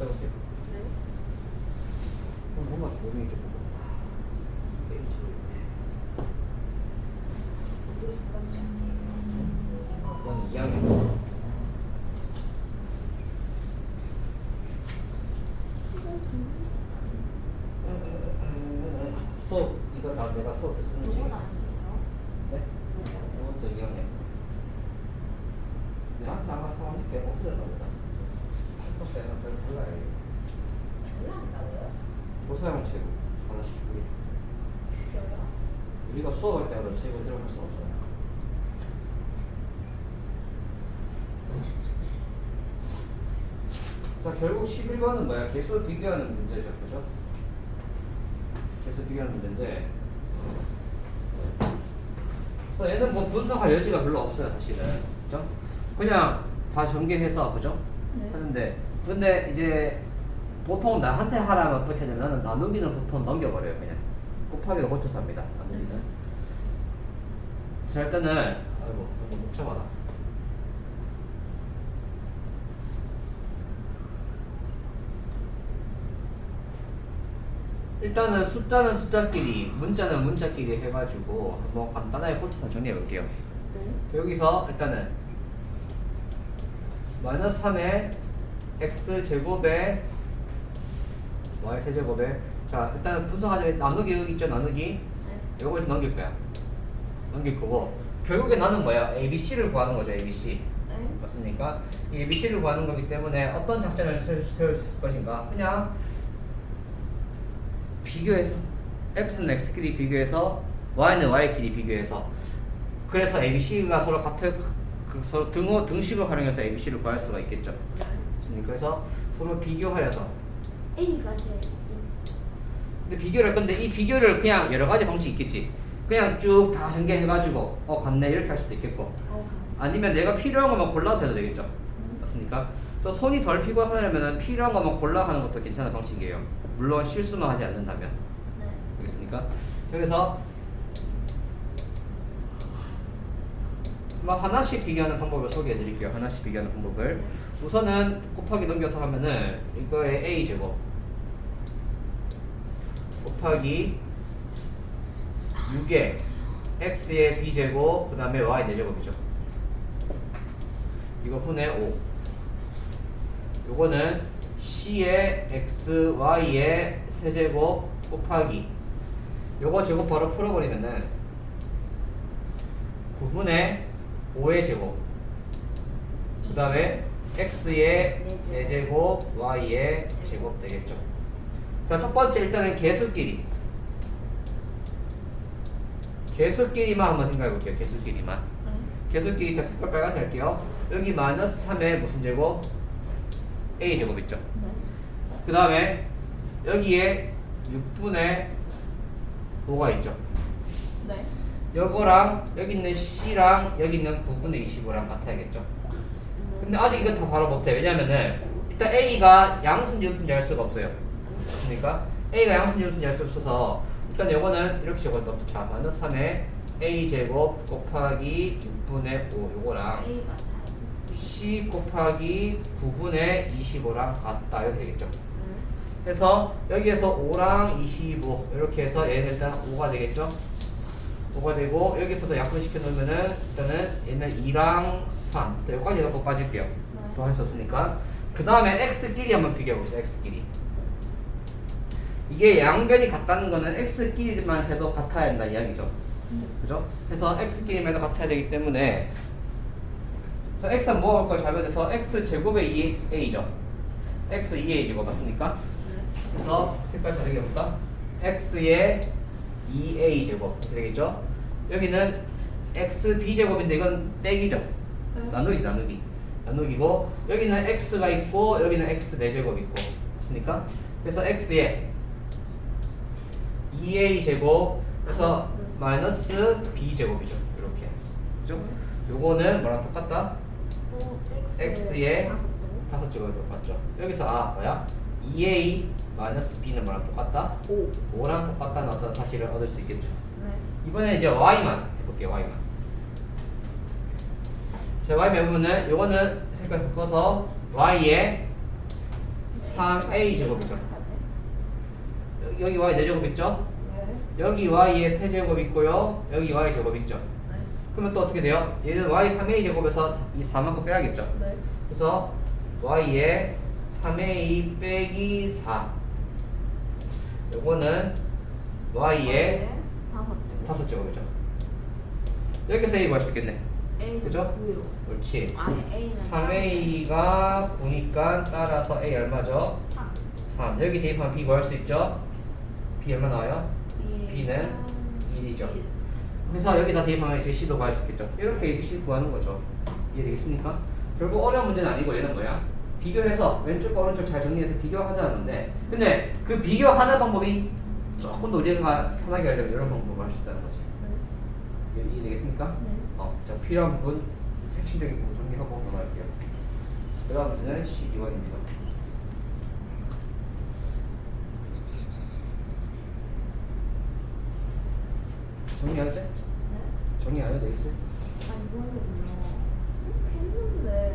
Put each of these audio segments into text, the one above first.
해보세요. 네. 그럼 뭔가 조명이 좀. 그건 2학년. 수업 이거 다 내가 수업에 쓰는 책. 이건 아니에요. 네? 이것도 2학년. 내한테 아마 상황이 꽤 없어졌나 보다. 출판사에는 별 몰라요. 별로 한다고요? 도서형 책을 하나씩 주고 줄여요? 우리가 수업할 때마다 책을 들어갈 수 없잖아요. 자, 결국 11번은 뭐야? 개수 비교하는 문제죠. 그죠? 개수 비교하는 문제인데, 그래서 얘는 뭐 분석할 여지가 별로 없어요, 사실은. 그죠? 그냥 다 전개해서, 그죠? 네. 하는데, 근데 이제 보통 나한테 하라면 어떻게 나는 나누기는 보통 넘겨버려요, 그냥. 곱하기로 고쳐서 합니다, 나누기는. 네. 자, 일단은, 아이고, 너무 복잡하다. 일단은 숫자는 숫자끼리, 문자는 문자끼리 해가지고 한번 간단하게 꽂혀서 정리해 볼게요. 네. 여기서 일단은 마이너스 3의 x 제곱에 y 세제곱에 자 일단은 분석하자면 나누기 여기 있죠 나누기 네. 요걸 넘길 거야 넘길 거고 결국에 나는 뭐야 ABC를 구하는 거죠 ABC 네. 맞습니까? 이 ABC를 구하는 거기 때문에 어떤 작전을 세울, 세울 수 있을 것인가 그냥 비교해서 x는 x끼리 비교해서 y는 y끼리 비교해서 그래서 ABC가 서로 같은 그 서로 등호 등식을 활용해서 ABC를 구할 수가 있겠죠. 맞습니까? 그래서 서로 비교하여서 A가 제일 근데 비교를 할 건데 이 비교를 그냥 여러 가지 방식이 있겠지. 그냥 쭉 다 전개해가지고 어 같네 이렇게 할 수도 있겠고 어, 아니면 내가 필요한 것만 골라서 해도 되겠죠. 맞습니까? 또 손이 덜 피곤하려면 필요한 것만 골라 하는 것도 괜찮은 방식이에요. 물론 실수만 하지 않는다면. 네. 알겠습니까? 그래서 막 하나씩 비교하는 방법을 소개해 드릴게요. 하나씩 비교하는 방법을. 우선은 곱하기 넘겨서 하면은 이거의 a 제곱 곱하기 6의 x의 b 제곱 그 다음에 y 4 제곱이죠. 이거 분의 5. 요거는 c의 x, y의 세제곱 곱하기 요거 제곱 바로 풀어버리면은 9분의 5의 제곱 그 다음에 x의 네 4제곱 y의 제곱 되겠죠 자 첫 번째 일단은 개수끼리 개수끼리만 한번 생각해 볼게요 개수끼리만 네. 개수끼리 자 색깔 빨간색 할게요 여기 마이너스 3의 무슨 제곱? a 제곱 있죠 네. 그 다음에 여기에 6분의 5가 있죠. 네. 요거랑 여기 있는 C랑 여기 있는 9분의 25랑 같아야겠죠. 근데 아직 이건 다 바로 못해. 왜냐면은 일단 A가 양수인지 음수인지 알 수가 없어요. 그러니까 A가 양수인지 음수인지 알 수 없어서 일단 요거는 이렇게 적어도 자 마이너스 3의 A 제곱 곱하기 6분의 5 요거랑 A가 잘. C 곱하기 9분의 25랑 같다 이렇게 되겠죠. 네. 해서 여기에서 5랑 25 이렇게 해서 얘는 일단 5가 되겠죠? 5가 되고 여기서도 약분시켜 놓으면은 일단은 얘는 2랑 3 여기까지 넣고 빠질게요. 더할 수 없으니까. 그 다음에 x끼리 한번 비교해 봅시다 x끼리 이게 양변이 같다는 거는 x끼리만 해도 같아야 한다 이야기죠 그죠? 그래서 x끼리만 해도 같아야 되기 때문에 자 x는 뭐할 거예요 좌변에서 x 제곱의 2a죠 x 2a 제곱 맞습니까? 네. 그래서 색깔 다르게 해볼까? x의 2a 제곱 이렇게 되겠죠? 여기는 x b 제곱인데 이건 빼기죠? 네. 나누기 나누기 나누기고 여기는 x가 있고 여기는 x 4제곱 있고 맞습니까? 그래서 x의 2a 제곱 그래서 마이너스 b 제곱이죠 이렇게 그죠? 요거는 뭐랑 똑같다? 어, X의 다섯 제곱. 다섯 제곱이 똑같죠 여기서 아 뭐야? 2a 마이너스 b는 뭐랑 똑같다? 오. 5랑 똑같다는 어떤 사실을 얻을 수 있겠죠 네. 이번에 이제 y만 해볼게요 y만 자 y 배분은 요거는 색깔 바꿔서 y의 3a 제곱이죠. 여- 여기 y 4제곱 있죠? 네. 여기 y의 세제곱 있고요. 여기 y 제곱 있죠. 네. 그러면 또 어떻게 돼요? 얘는 y 3a 제곱에서 이 4만큼 빼야겠죠. 네. 그래서 y의 3a 빼기 4 요거는 y의 다섯 줄. 5제곱이죠. 여기서 a 구할 수 있겠네. 그죠? 9요. 옳지. 아니 A는 3a가 9니까 따라서 a 얼마죠? 3. 3. 여기 대입하면 b 구할 수 있죠? b 얼마 나와요? B는 1이죠. 그래서 여기다 대입하면 이제 C도 구할 수 있겠죠. 이렇게 ABC 구하는 거죠. 이해되겠습니까? 결국 어려운 문제는 아니고 얘는 뭐야? 비교해서 왼쪽과 오른쪽 잘 정리해서 비교하자는 건데 근데 그 비교하는 방법이 조금 더 우리가 편하게 하려면 이런 방법을 할 수 있다는 거지. 네. 이해- 이해되겠습니까? 네. 어, 자 필요한 부분 핵심적인 부분 정리하고 넘어갈게요. 그 다음 문제는 12번입니다. 정리 안 해도 돼? 네. 정리 안 해도 되겠어요? 아 이거는요. 이렇게 했는데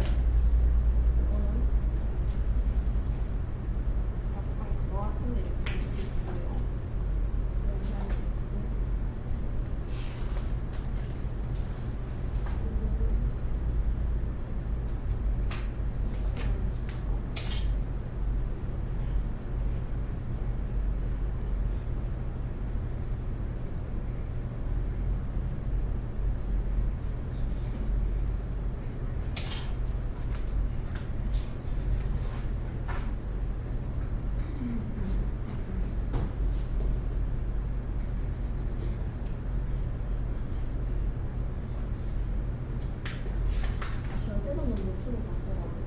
이거는 약간 그거 같은데 이렇게 있어요. 영상 있어요. 절대로는 못하는 것 같더라고요.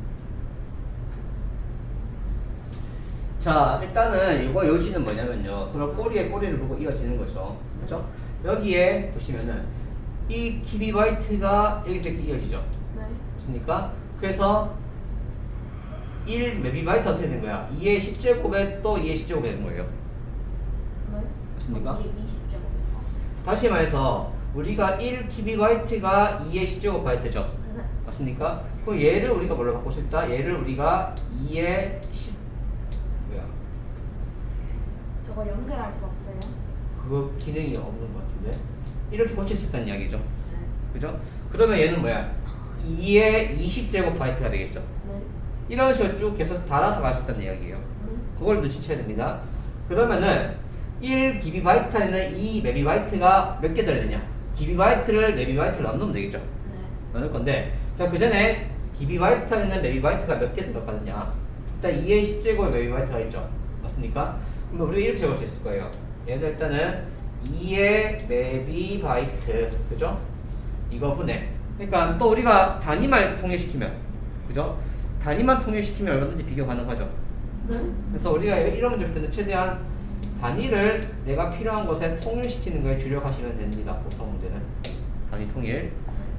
자 일단은 이거 요지는 뭐냐면요 서로 꼬리에 꼬리를 보고 이어지는 거죠 그렇죠? 여기에 보시면은 이 키비바이트가 여기서 이렇게 이어지죠 네. 맞습니까? 그래서 1 메비바이트 어떻게 된 거야? 2의 10제곱에 또 2의 10제곱이 되는 거예요 네. 맞습니까? 이게 20제곱. 다시 말해서 우리가 1 키비바이트가 2의 10제곱 바이트죠 네. 맞습니까? 그럼 얘를 우리가 뭘로 바꿀 수 있다? 얘를 우리가 2의 10 뭐야? 저거 연결할 수 없어요? 그거 기능이 없는 것 같은데 이렇게 고칠 수 있다는 이야기죠 네. 그죠? 그러면 얘는 뭐야? 2의 20제곱 바이트가 되겠죠 네. 이런 식으로 쭉 계속 달아서 갈 수 있다는 이야기예요 네. 그걸 눈치채야 됩니다 그러면은 1 기비바이트에는 2 메비바이트가 몇 개 들어야 되냐 기비바이트를 메비바이트를 나누면 되겠죠 네. 나눌 건데 자 그 전에 기비바이트에는 메비바이트가 몇 개 들어갔느냐 일단 2의 10제곱 메비바이트가 있죠 맞습니까? 그럼 우리가 이렇게 적을 수 있을 거예요 얘는 일단은 2의 메비바이트 그죠? 이거 분해 그러니까 또 우리가 단위만 통일시키면 그죠? 단위만 통일시키면 얼마든지 비교 가능하죠 네. 그래서 우리가 이런 문제 볼 때는 최대한 단위를 내가 필요한 곳에 통일시키는 거에 주력하시면 됩니다. 보통 문제는 단위 통일.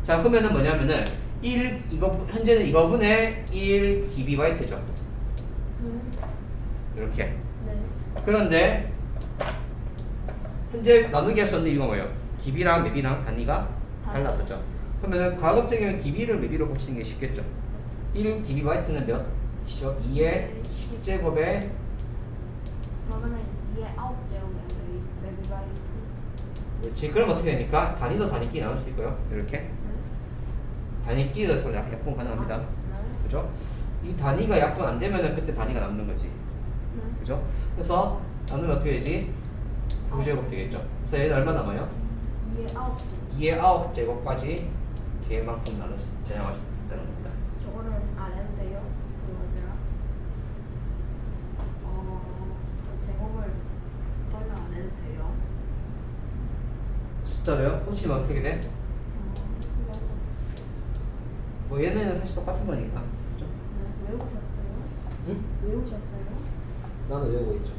자 그러면은 뭐냐면은 1 이거 현재는 이거분의 1 기비바이트죠. 네. 이렇게. 네. 그런데 현재 나누기 없는 이유가 뭐예요? 기비랑 맵이랑 단위가 달라서죠. 그러면은 가급적이면 기비를 맵이로 고치는 게 쉽겠죠. 1 기비 바이트는 몇이죠? 2의 10제곱에 그러면은 이게 아홉 제곱이면 메비바이트. 그렇지. 그럼 어떻게 되니까 단위도 단위끼리 나눌 수 있고요. 이렇게 네. 단위끼리도 약- 약분 가능합니다. 아, 네. 그죠? 이 단위가 약분 안 되면은 그때 단위가 남는 거지. 네. 그죠? 그래서 나누면 어떻게 되지? 9제곱 되겠죠. 그래서 얘는 얼마 남아요? 이게 아홉 제곱. 2의 9제곱까지 걔만큼 나눌 수, 전향할 수 있다는 겁니다. 저거는 안 해도 돼요? 그 뭐더라? 어, 저 제곱을 원래 안 해도 돼요? 숫자로요? 꽂히면 어떻게 돼? 어, 그냥 뭐 얘는 사실 똑같은 거니까. 그죠? 네, 외우셨어요? 응? 외우셨어요? 나는 외우고 있죠.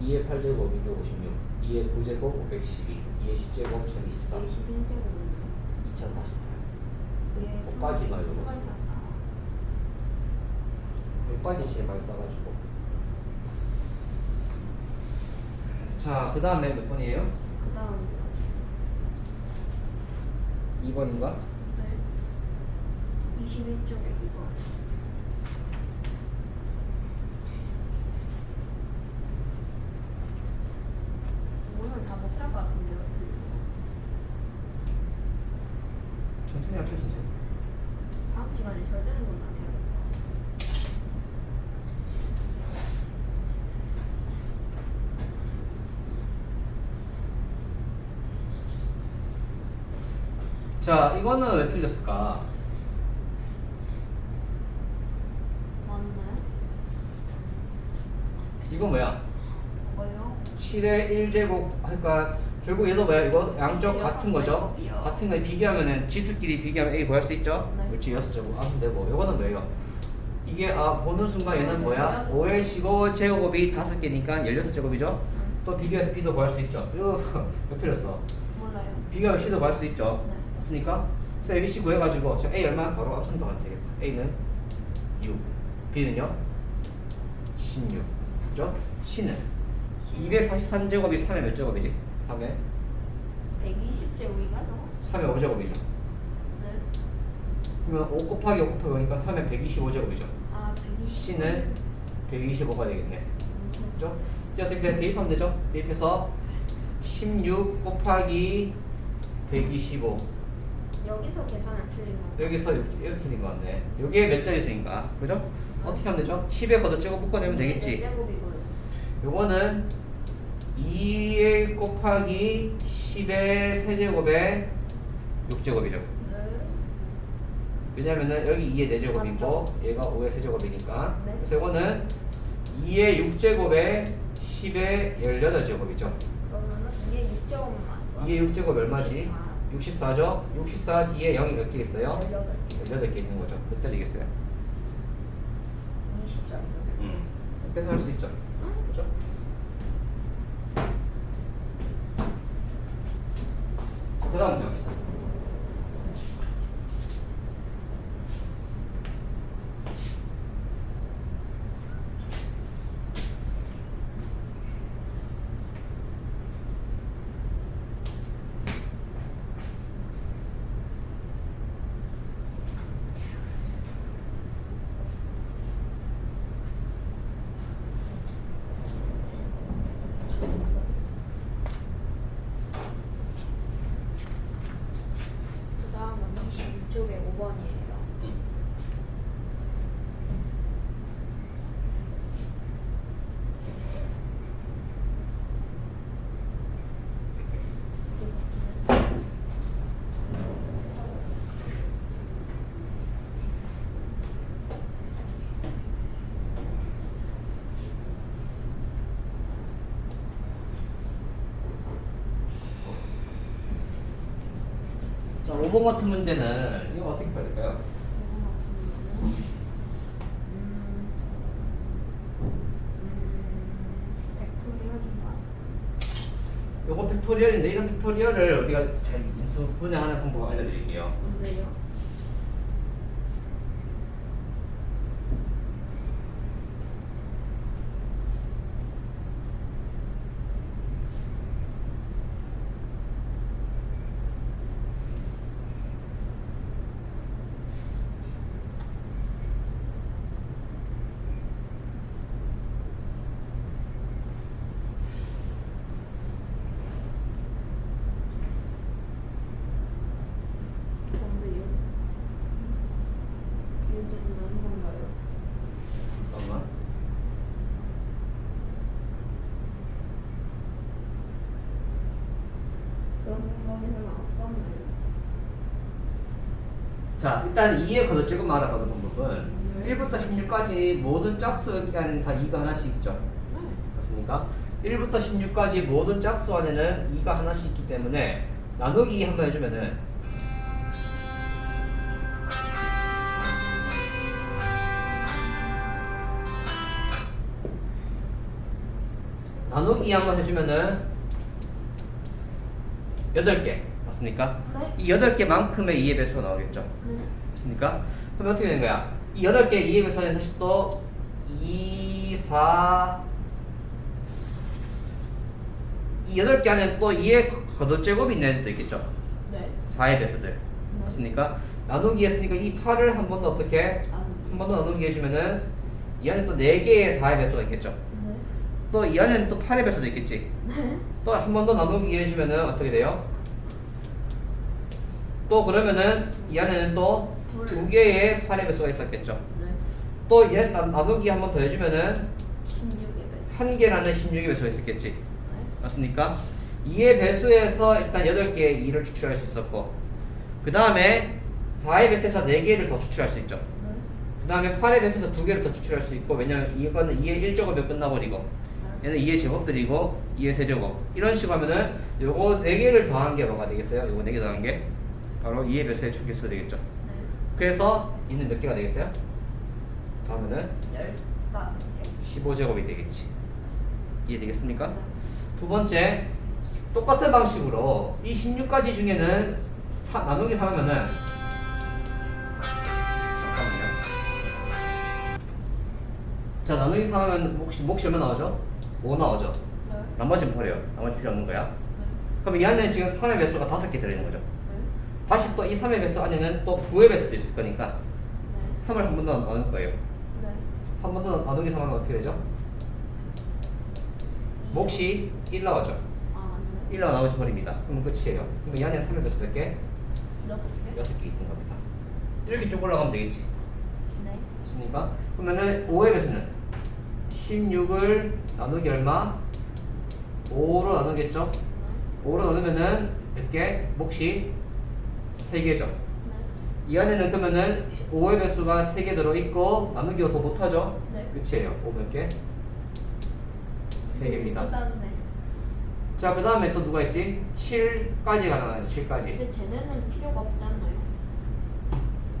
2의 8제곱 256, 2의 9제곱 512, 2의 10제곱 1024, 이게 11제곱이에요. 2048. 이게 끝까지 말고. 여기까지 제일 많이 써가지고. 자, 그 다음에 몇 번이에요? 그 다음 2번인가? 네. 21쪽에 이거 자, 이거는 왜 틀렸을까? 맞네. 이거 뭐야? 뭐요? 7의 1제곱 할까? 결국 얘도 뭐야? 이거 양쪽 여섯 같은 거죠? 같은 거 비교하면은 지수끼리 비교하면 A 구할 수 있죠? 네. 그렇지, 6제곱. 아, 되고. 이거는 뭐예요? 이게 아 보는 순간 얘는 뭐야? 5의 15 제곱이 5개니까 16 제곱이죠? 또 비교해서 B도 구할 수 있죠? 이거 왜 틀렸어? 몰라요. 비교하면 C도 구할 수 있죠? 네. 맞습니까? 그래서 ABC 구해가지고 저 A 얼마? 바로 합치면 더 되겠다. A는 6, B는요? 16. 그죠? C는 243제곱이 3의 몇 제곱이지? 3의 120제곱인가요? 3의 5제곱이죠. 네. 그러면 5 곱하기 5 곱하기 5니까 하면 125제곱이죠. 아, 120. C는 125가 되겠네. 그죠? 이제 어떻게 돼? 대입하면 되죠? 대입해서 16 곱하기 125 여기서 계산을 틀린 거. 여기서 이렇게 틀린 거 같네. 여기에 몇 자리 수니까 그죠? 어떻게 하면 되죠? 10에 걷어찌고 묶어내면 되겠지. 제곱이고요. 요거는 2의 곱하기 10의 세제곱에 6제곱이죠. 네. 왜냐면은 여기 2의 4제곱이고 얘가 5의 세제곱이니까 네. 그래서 이거는 2의 6제곱에 10의 18제곱이죠. 그러면은 이게 6제곱만. 2의 6제곱 얼마지? 64죠? 64 뒤에 0이 몇 개 있어요? 18. 18개 있는 거죠. 몇 자리겠어요? 20점. 음. 계산할 수 있죠. 그죠? 그 다음 문제 봅시다. 그 다음은 26쪽에 5번이에요. 자, 5번 같은 문제는 이거 어떻게 풀어야 될까요? 요거 팩토리얼인데 이런 팩토리얼을 우리가 잘 인수 분해하는 방법 알려드릴게요. 뭔데요? 뭔데요? 지금 나는 건가요? 잠깐만. 그런 거는 없었나요? 자, 일단 2의 걷어찍고 알아보는 방법은 1부터 16까지 모든 짝수 안에는 다 2가 하나씩 있죠. 네. 맞습니까? 1부터 16까지 모든 짝수 안에는 2가 하나씩 있기 때문에 나누기 한번 해주면은 나누기 한번 해주면은 8개 맞습니까? 네. 이 8개만큼의 2의 배수가 나오겠죠. 네. 맞습니까? 그럼 어떻게 되는 거야? 이 8개 2의 배수는 다시 또 2, 4, 이 8개 안에 또 2의 거듭제곱이 있는 애들도 있겠죠. 네. 4의 배수들. 맞습니까? 나누기 했으니까 이 8을 한 번 더 어떻게? 아, 한번 더 나누기 해주면은 이 안에 또 4개의 4의 배수가 있겠죠. 네. 또이 안에는 또 8의 배수도 있겠지. 네. 또 한 번 더 나누기 해주면은 어떻게 돼요? 또 그러면은 이 안에는 또 둘. 두 개의 8의 배수가 있었겠죠. 네. 또얘 나누기 한 번 더 해주면은 16에 배. 한 개라는 16의 배수가 있었겠지. 네. 맞습니까? 2의 배수에서 일단 8개의 2를 추출할 수 있었고 그 다음에 4의 배수에서 4개를 더 추출할 수 있죠. 네. 그 다음에 8의 배수에서 2개를 더 추출할 수 있고 왜냐면 이거는 2의 1제곱이 끝나버리고 얘는 2의 제곱들이고 2의 세제곱 이런 식으로 하면은 요거 4개를 더한 게 뭐가 되겠어요? 요거 4개 더한 게 바로 2의 배수의 초개수 되겠죠. 네. 그래서 이는 몇 개가 되겠어요? 더하면은 열다섯 개. 15제곱이 되겠지. 이해되겠습니까? 네. 두 번째 똑같은 방식으로 이 16가지 중에는 사- 나누기 3하면은 잠깐만요. 자 나누기 3하면 몫이 몫이 얼마 나오죠? 5 나오죠. 네. 나머지는 버려요. 나머지 필요 없는 거야. 네. 그럼 이 안에 지금 3의 배수가 5개 들어있는 거죠. 네. 다시 또 이 3의 배수 안에는 또 9의 배수도 있을 거니까 네. 3을 한 번 더 나눌 거예요. 네. 한번 더 나누기 3하면 어떻게 되죠? 몫이 1 나오죠. 아, 네. 1 나오시 버립니다. 그럼 끝이에요. 그럼 이 안에 3의 배수 몇 개? 여섯 개. 6개 있는 겁니다. 이렇게 쭉 올라가면 되겠지. 네. 맞습니까? 그러면은 5의 배수는 16을 나누기 얼마? 5로 나누겠죠? 5로 나누면은 몇 개? 몫이 3개죠. 네. 이 안에는 그러면은 5의 배수가 3개 들어있고 나누기가 더 못하죠? 네. 끝이에요. 5몇 개? 3개입니다. 끝났네. 자, 그 다음에 또 누가 있지? 7까지가 나와요. 7까지. 근데 쟤네는 필요가 없지 않나요?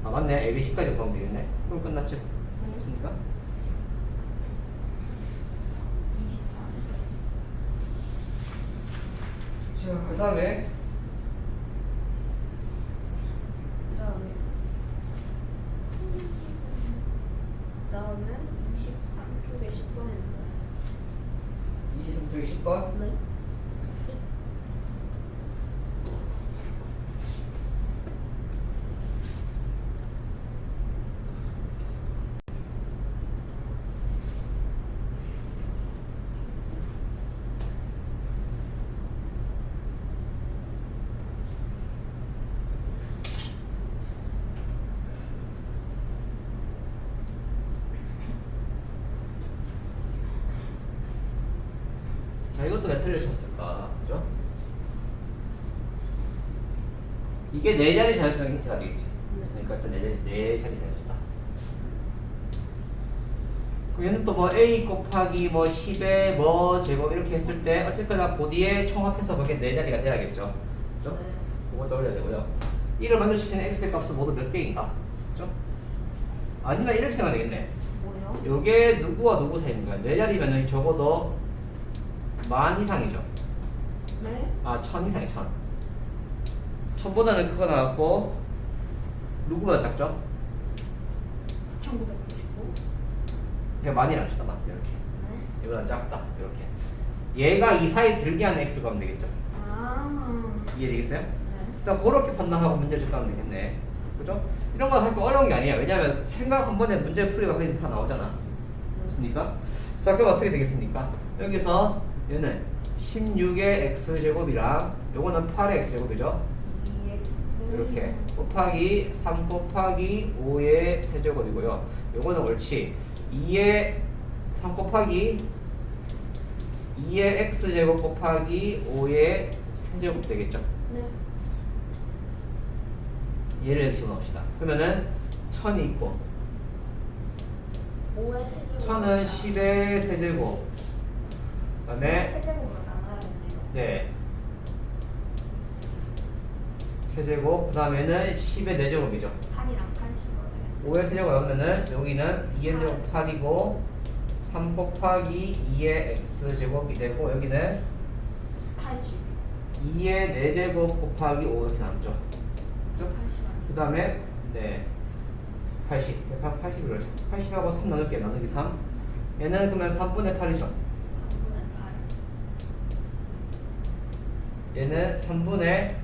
아, 맞네. ABC까지 구하면 되겠네. 그럼 끝났죠? 됐습니까? 24. 자, 그 다음에 그다음에 futebol 쪽에 10번. 네. 자, 이것도 왜 틀리셨을까? 그죠? 이게 네 자리 자연수랑 힌트가 되겠지. 그러니까 일단 네 자리, 네 자리 자연수다. 그 얘는 또 뭐 a 곱하기 뭐 10의 뭐 제곱 이렇게 했을 때 어쨌거나 보디에 총합해서 그게 네 자리가 돼야겠죠. 그죠? 네. 그거 떠올려야 되고요. 1을 만족시키는 x의 값은 모두 몇 개인가? 그죠? 아니면 이렇게 생각하면 되겠네. 뭐요? 요게 누구와 누구 사이인 거야? 네 자리면은 적어도 만 이상이죠. 네. 아, 천 이상이 천. 천보다는 크거 나왔고 누구보다 작죠? 1999. 그냥 만이 합시다, 만 이렇게. 네. 이보다 작다, 이렇게. 얘가 이 사이 들게 하는 x가 하면 되겠죠? 아. 이해되겠어요? 네. 일단 그렇게 판단하고 문제를 접근하면 되겠네. 그죠? 이런 거 사실 어려운 게 아니야. 왜냐면 생각 한 번에 문제 풀이가 그냥 다 나오잖아. 맞습니까? 자, 그럼 어떻게 되겠습니까? 여기서 얘는 16의 x제곱이랑 요거는 8의 x제곱이죠? 2x. 이렇게 곱하기 3 곱하기 5의 세제곱이고요. 요거는 옳지. 2의 3 곱하기 2의 x제곱 곱하기 5의 세제곱 되겠죠? 네. 얘를 여기 집어넣읍시다. 그러면은 1000이 있고 5의 세제곱. 1000은 10의 세제곱 그다음에 나눠야겠네요. 네 세제곱 그다음에는 10의 4제곱이죠. 8이랑 80으로 5의 세제곱 나오면은 여기는 2의 제곱 8이고 3 곱하기 2의 x제곱이 되고 여기는 80. 2의 4제곱 곱하기 5 이렇게 남죠. 그죠? 80. 그 다음에 네 80, 80이로 80하고 3 나눌게요. 나누기 3 얘는 그러면 3분의 8이죠. 3분의 8. 얘는 3분의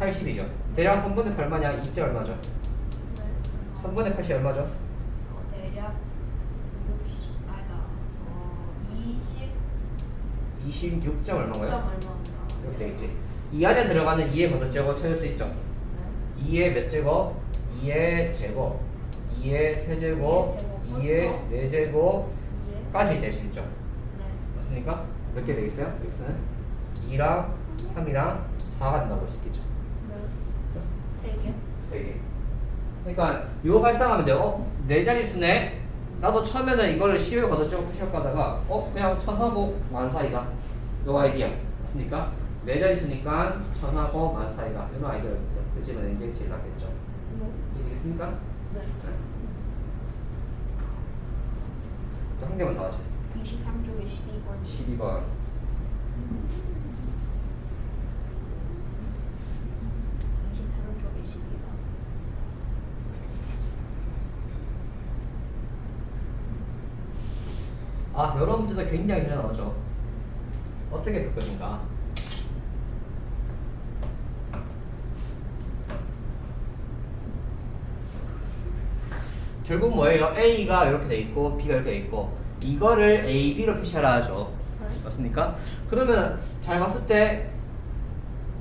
80이죠. 대략 3분의 8마냐? 2째 얼마죠? 네. 3분의 80이 얼마죠? 어, 대략 60, 아니다. 어, 20. 26점 얼마인가요? 6점 얼마인가. 이렇게 되겠지. 이 안에 들어가는 2의 몇 제곱 찾을 수 있죠. 네. 2의 몇 제곱? 2의 제곱, 2의 세제곱, 2의 4제곱까지 2에. 될수 있죠. 네. 맞습니까? 몇 개 되겠어요? x는 2랑 3이랑 4가 된다고 볼수 있겠죠. 네. 세 개. 세 개. 그러니까 이거 발상하면 돼요. 어? 네 자릿수네. 나도 처음에는 이거를 10을 걷어쩌고 푸시업 가다가 어? 그냥 천하고 만 사이다. 요 아이디어. 맞습니까? 네 자릿수니까 천하고 만 사이다. 이런 아이디어를 그치면 이게 제일 낫겠죠. 네. 이해되겠습니까? 네. 자, 한 개만 더 하죠. 23쪽에 12번. 12번. 이십삼 쪽에 12번. 아, 문제도 굉장히 잘 나오죠. 어떻게 풀 것인가? 결국 뭐예요? A가 이렇게 돼 있고 B가 이렇게 돼 있고 이거를 A, B로 표시하라 하죠. 네. 맞습니까? 그러면 잘 봤을 때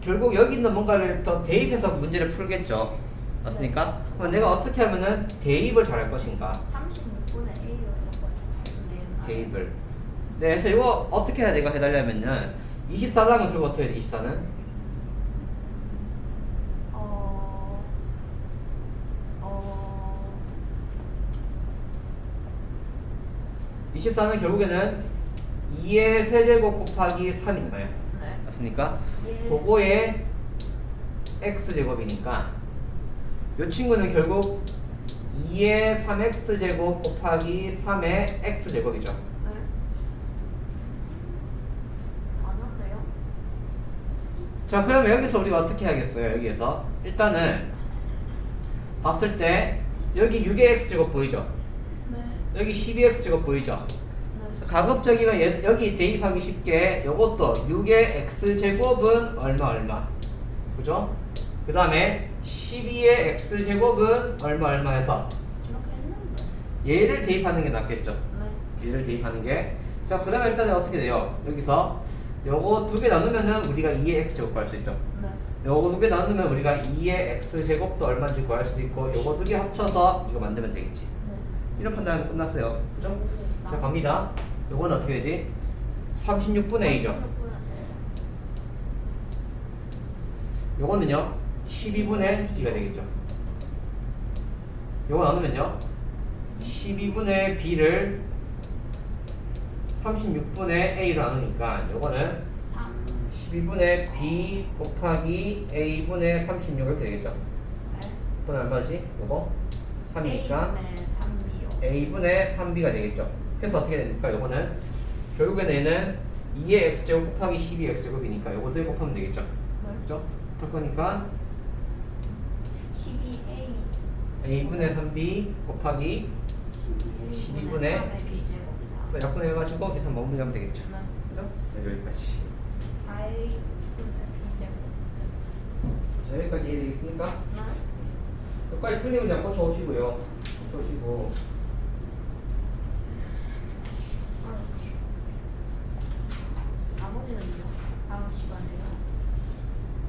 결국 여기 있는 뭔가를 더 대입해서 문제를 풀겠죠. 맞습니까? 그럼 내가 어떻게 하면은 대입을 잘할 것인가? 36분의 A였던 대입을. 네, 그래서 이거 어떻게 해야 내가 해달라면은 24라면 그리고 어떻게 돼? 24는? 어. 어. 24는 결국에는 2의 세제곱 곱하기 3이잖아요. 네. 맞습니까? 예. 그거의 x제곱이니까 이 친구는 결국 2의 3x제곱 곱하기 3의 x제곱이죠. 네. 아닌데요? 자, 그러면 여기서 우리가 어떻게 하겠어요? 여기에서 일단은 봤을 때 여기 6의 x제곱 보이죠? 네. 여기 12x제곱 보이죠? 네. 가급적이면 얘- 여기 대입하기 쉽게 요것도 6의 x제곱은 얼마 얼마 그죠? 그 다음에 12의 x제곱은 얼마 얼마 해서 이렇게 했는데. 얘를 대입하는 게 낫겠죠 네. 얘를 대입하는 게 자 그러면 일단 어떻게 돼요? 여기서 요거 두 개 나누면은 우리가 2의 x제곱 구할 수 있죠 네. 요거 두 개 나누면 우리가 2의 x제곱도 얼마인지 구할 수 있고 요거 두 개 합쳐서 이거 만들면 되겠지 네. 이런 판단하면 끝났어요 그죠? 자 갑니다 요거는 어떻게 되지? 36분의 A죠 36분의 요거는요 12분의 B가 되겠죠 요거 나누면요 12분의 B를 36분의 A로 나누니까 요거는 3. 12분의 B 곱하기 A분의 36 이렇게 되겠죠 네. 이건 얼마지? 요거 3이니까 3이요. A분의 3B가 되겠죠 그래서 어떻게 됩니까? 요거는 결국에는 얘는 2의 X제곱 곱하기 12 X제곱이니까 요거 들 곱하면 되겠죠 네. 그죠? 할 거니까 12A. A분의 3B 곱하기 12분의 3의 B제곱이다. 그래서 약분해 가지고 계산 마무리하면 되겠죠. 네. 그죠? 네, 여기까지. 4A 분의 B제곱. 자, 여기까지 이해되겠습니까? 네. 여기까지 틀린 문제 고쳐 오시고요. 고쳐 오시고.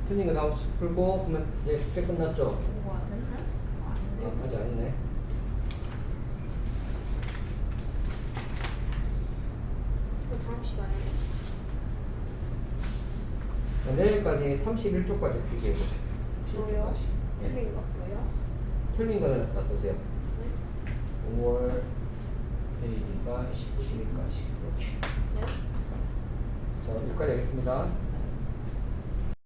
틀린 거 다음 주 풀고 그러면 이제 숙제 끝났죠? 네, 안 했네. 그 다음 시간에. 자, 내일까지 31쪽까지 풀게 해보자. 저요? 네. 틀린 것도요? 틀린 거는 놔두세요. 네. 5월 내일이니까 17일까지. 이렇게. 네. 자, 여기까지 하겠습니다.